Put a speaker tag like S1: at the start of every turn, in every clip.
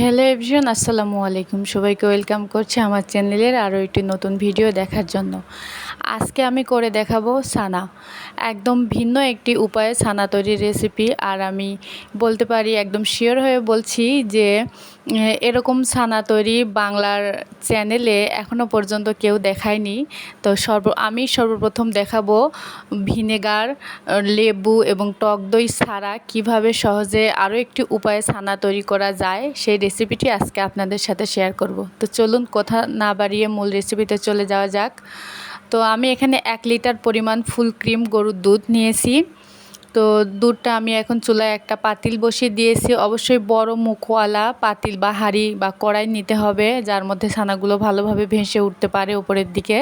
S1: Hello everyone, আসসালামু আলাইকুম। সবাইকে ওয়েলকাম করছি আমার চ্যানেলের আরও একটি নতুন ভিডিও দেখার জন্য। আজকে আমি করে দেখাবো সানা। একদম ভিন্ন একটি উপায়ে ছানা তৈরির রেসিপি আর আমি বলতে পারি, একদম শিওর হয়ে বলছি যে, এরকম ছানা তৈরি বাংলার চ্যানেলে এখনও পর্যন্ত কেউ দেখায়নি। তো সর্ব, আমি সর্বপ্রথম দেখাবো ভিনেগার, লেবু এবং টক দই ছাড়া কীভাবে সহজে আরও একটি উপায়ে ছানা তৈরি করা যায়, সেই রেসিপিটি আজকে আপনাদের সাথে শেয়ার করব। তো চলুন কথা না বাড়িয়ে মূল রেসিপিতে চলে যাওয়া যাক। তো আমি এখানে এক লিটার পরিমাণ ফুল ক্রিম গরুর দুধ নিয়েছি। তো দুধটা আমি এখন চুলায় একটা পাতিল বসিয়ে দিয়েছি। অবশ্যই বড় মুখওয়ালা, পাতিল বা হাঁড়ি বা কড়াই নিতে হবে, যার মধ্যে ছানাগুলো ভালোভাবে ভেসে উঠতে পারে উপরের দিকে।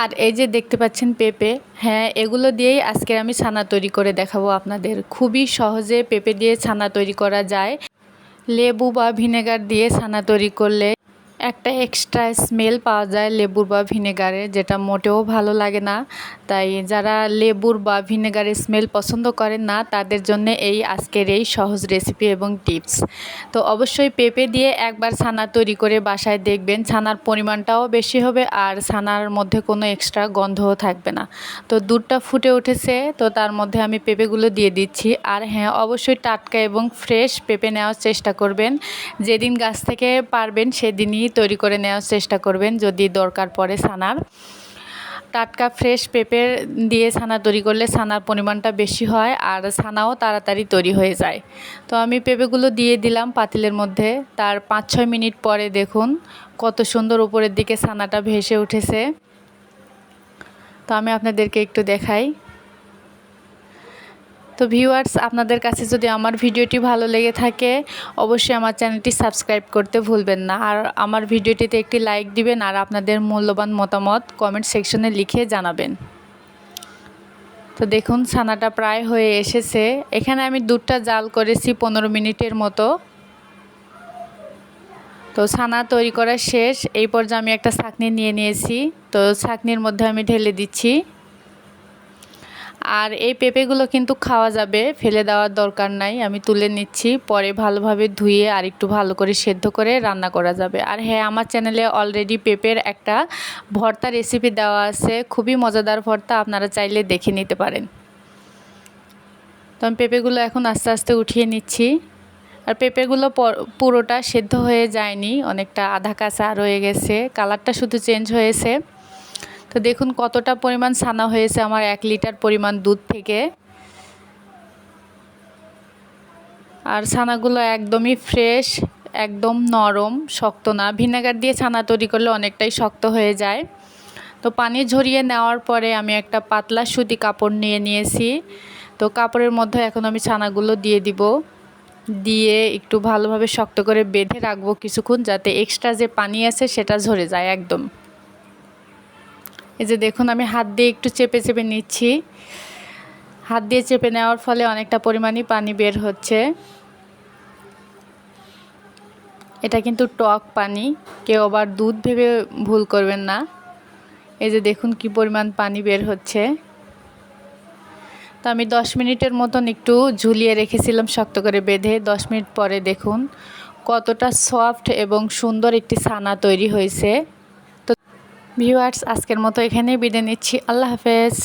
S1: আর এই যে দেখতে পাচ্ছেন পেঁপে হ্যাঁ এগুলো দিয়েই আজকে আমি ছানা তৈরি করে দেখাবো আপনাদের। খুবই সহজে পেঁপে দিয়ে ছানা তৈরি করা যায়। লেবু বা ভিনেগার দিয়ে ছানা তৈরি করলে একটা এক্সট্রা স্মেল পাওয়া যায় লেবুর বা ভিনেগারে, যেটা মোটেও ভালো লাগে না। তাই যারা লেবুর বা ভিনেগারের স্মেল পছন্দ করেন না, তাদের জন্য এই আজকের এই সহজ রেসিপি এবং টিপস তো অবশ্যই পেঁপে দিয়ে একবার ছানা তৈরি করে বাসায় দেখবেন, ছানার পরিমাণটাও বেশি হবে আর ছানার মধ্যে কোনো এক্সট্রা গন্ধও থাকবে না। তো দুধটা ফুটে উঠেছে, তো তার মধ্যে আমি পেঁপেগুলো দিয়ে দিচ্ছি। আর হ্যাঁ অবশ্যই টাটকা এবং ফ্রেশ পেঁপে নেওয়ার চেষ্টা করবেন। যেদিন গাছ থেকে পারবেন, সেদিনই তৈরি করে নেওয়ার চেষ্টা করবেন যদি দরকার পড়ে ছানার। টাটকা ফ্রেশ পেঁপের দিয়ে ছানা তৈরি করলে ছানার পরিমাণটা বেশি হয় আর ছানাও তাড়াতাড়ি তৈরি হয়ে যায়। তো আমি পেঁপেগুলো দিয়ে দিলাম পাতিলের মধ্যে। তার পাঁচ ছয় মিনিট পরে দেখুন কত সুন্দর উপরের দিকে ছানাটা ভেসে উঠেছে। তো আমি আপনাদেরকে একটু দেখাই। তো ভিউয়ার্স আপনাদের কাছে যদি আমার ভিডিওটি ভালো লেগে থাকে, অবশ্যই আমার চ্যানেলটি সাবস্ক্রাইব করতে ভুলবেন না। আর আমার ভিডিওটিতে একটি লাইক দিবেন আর আপনাদের মূল্যবান মতামত কমেন্ট সেকশনে লিখে জানাবেন। তো দেখুন, ছানাটা প্রায় হয়ে এসেছে। এখানে আমি দুধটা জাল করেছি পনেরো মিনিটের মতো। তো ছানা তৈরি করা শেষ। এই পর্যায়ে আমি একটা ছাকনি নিয়ে নিয়েছি। তো ছাকনির মধ্যে আমি ঢেলে দিচ্ছি। আর এই পেঁপেগুলো কিন্তু খাওয়া যাবে, ফেলে দেওয়ার দরকার নাই, আমি তুলে নিচ্ছি, পরে ভালোভাবে ধুয়ে আর একটু ভালো করে সেদ্ধ করে রান্না করা যাবে। আর হ্যাঁ আমার চ্যানেলে অলরেডি পেঁপের একটা ভর্তা রেসিপি দেওয়া আছে, খুবই মজাদার ভর্তা, আপনারা চাইলে দেখে নিতে পারেন। তো আমি পেঁপেগুলো এখন আস্তে আস্তে উঠিয়ে নিচ্ছি। আর পেঁপেগুলো পুরোটা সেদ্ধ হয়ে যায়নি, অনেকটা আধা কাঁচা রয়ে গেছে, কালারটা শুধু চেঞ্জ হয়েছে। তো দেখুন কতটা পরিমাণ ছানা হয়েছে আমার এক লিটার পরিমাণ দুধ থেকে। আর ছানাগুলো একদমই ফ্রেশ, একদম নরম, শক্ত না। ভিনেগার দিয়ে ছানা তৈরি করলে অনেকটাই শক্ত হয়ে যায়। তো পানি ঝরিয়ে নেওয়ার পরে আমি একটা পাতলা সুতি কাপড় নিয়ে নিয়েছি। তো কাপড়ের মধ্যে এখন আমি ছানাগুলো দিয়ে দিব। দিয়ে একটু ভালোভাবে শক্ত করে বেঁধে রাখব কিছুক্ষণ যাতে এক্সট্রা যে পানি আছে সেটা ঝরে যায় একদম। এই যে দেখুন, আমি হাত দিয়ে একটু চেপে চেপে নিচ্ছি। হাত দিয়ে চেপে নেওয়ার ফলে অনেকটা পরিমাণই পানি বের হচ্ছে। এটা কিন্তু টক পানি, কেউ আবার দুধ ভেবে ভুল করবেন না। এই যে দেখুন, কি পরিমাণ পানি বের হচ্ছে। তো আমি দশ মিনিটের মতন একটু ঝুলিয়ে রেখেছিলাম শক্ত করে বেঁধে। দশ মিনিট পরে দেখুন, কতটা সফট এবং সুন্দর একটি ছানা তৈরি হয়েছে। ভিউয়ার্স আজকের মতো এখানেই বিদায় নিচ্ছি। আল্লাহ হাফেজ।